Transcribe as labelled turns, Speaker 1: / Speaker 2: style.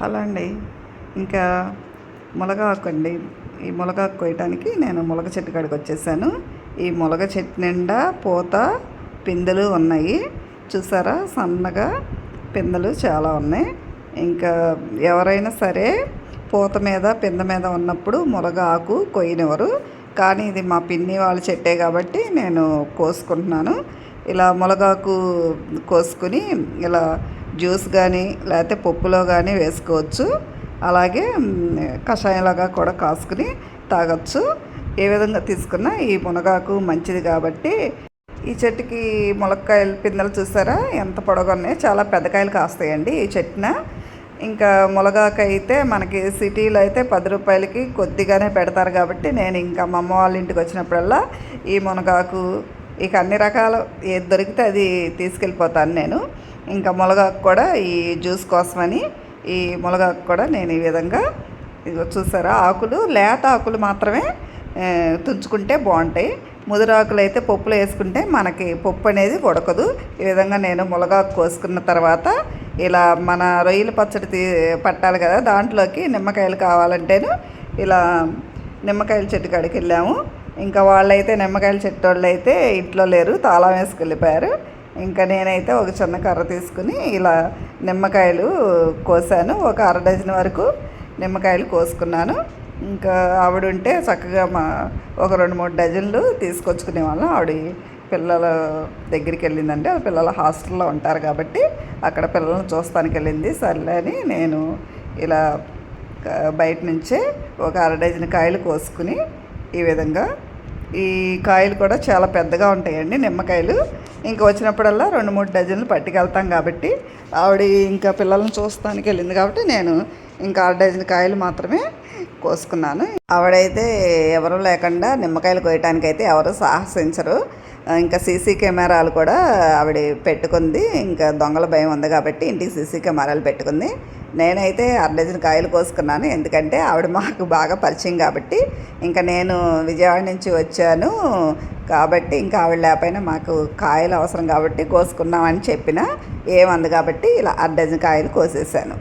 Speaker 1: Hello అండి ఇంకా మునగాకు అండి ఈ మునగాకు కోయటానికి నేను మునగ చెట్టు కాడికి వచ్చేసాను. ఈ మునగ చెట్టు నిండా పూత పిందెలు ఉన్నాయి. చూసారా? సన్నగా పిందెలు చాలా ఉన్నాయి. ఇంకా ఎవరైనా సరే పూత మీద పిందె మీద ఉన్నప్పుడు మునగ ఆకు కొయ్యనివ్వరు. కానీ ఇది మా పిన్ని వాళ్ళ చెట్టే కాబట్టి నేను కోసుకుంటున్నాను. ఇలా మునగాకు కోసుకుని ఇలా జ్యూస్ కానీ లేకపోతే పప్పులో కానీ వేసుకోవచ్చు. అలాగే కషాయంలాగా కూడా కాసుకుని తాగొచ్చు. ఏ విధంగా తీసుకున్నా ఈ మునగాకు మంచిది కాబట్టి. ఈ చెట్టుకి ములక్కాయలు పిందెలు చూసారా? ఎంత పొడవుగా ఉన్నాయో. చాలా పెద్ద కాయలు కాస్తాయండి ఈ చెట్టున. ఇంకా మునగాకు అయితే మనకి సిటీలో అయితే పది రూపాయలకి కొద్దిగానే పెడతారు కాబట్టి నేను ఇంకా మా అమ్మ వాళ్ళ ఇంటికి వచ్చినప్పుడల్లా ఈ మునగాకు ఇక అన్ని రకాల ఏది దొరికితే అది తీసుకెళ్ళిపోతాను నేను. ఇంకా మునగాకు కూడా ఈ జ్యూస్ కోసమని ఈ మునగాకు కూడా నేను ఈ విధంగా ఇదిగో చూసారా ఆకులు లేత ఆకులు మాత్రమే తుంచుకుంటే బాగుంటాయి. ముదురు అయితే పప్పులు వేసుకుంటే మనకి పప్పు అనేది ఉడకదు. ఈ విధంగా నేను మునగాకు కోసుకున్న తర్వాత ఇలా మన రొయ్యల పచ్చడి తీ పట్టాలి కదా దాంట్లోకి నిమ్మకాయలు కావాలంటేను ఇలా నిమ్మకాయల చెట్టు కాడికి వెళ్ళాము. ఇంకా వాళ్ళైతే నిమ్మకాయల చెట్టు వాళ్ళు అయితే ఇంట్లో లేరు తాళం వేసుకెళ్ళిపోయారు. ఇంకా నేనైతే ఒక చిన్న కర్ర తీసుకుని ఇలా నిమ్మకాయలు కోసాను. ఒక అర డజన్ వరకు నిమ్మకాయలు కోసుకున్నాను. ఇంకా ఆవిడ ఉంటే చక్కగా మా ఒక రెండు మూడు డజన్లు తీసుకొచ్చుకునే వాళ్ళం. ఆవిడ పిల్లల దగ్గరికి వెళ్ళిందంటే ఆ పిల్లల హాస్టల్లో ఉంటారు కాబట్టి అక్కడ పిల్లల్ని చూస్తానికి వెళ్ళింది. సర్లే అని నేను ఇలా బయట నుంచే ఒక అర డజన్ కాయలు కోసుకుని ఈ విధంగా. ఈ కాయలు కూడా చాలా పెద్దగా ఉంటాయండి నిమ్మకాయలు. ఇంకా వచ్చినప్పుడల్లా రెండు మూడు డజన్లు పట్టుకెళ్తాం కాబట్టి ఆవిడ ఇంకా పిల్లల్ని చూస్తానికి వెళ్ళింది కాబట్టి నేను ఇంకా ఆరు డజన్ కాయలు మాత్రమే కోసుకున్నాను. ఆవిడైతే ఎవరు లేకుండా నిమ్మకాయలు కోయటానికి అయితే ఎవరు సాహసించరు. ఇంకా సీసీ కెమెరాలు కూడా ఆవిడ పెట్టుకుంది. ఇంకా దొంగల భయం ఉంది కాబట్టి ఇంటికి సీసీ కెమెరాలు పెట్టుకుంది. నేనైతే అర డజన్ కాయలు కోసుకున్నాను. ఎందుకంటే ఆవిడ మాకు బాగా పరిచయం కాబట్టి ఇంకా నేను విజయవాడ నుంచి వచ్చాను. కాబట్టి ఇంకా ఆవిడ లేకపోయినా మాకు కాయలు అవసరం కాబట్టి కోసుకున్నామని చెప్పిన ఏమంది కాబట్టి ఇలా అర డజన్ కాయలు కోసేసాను.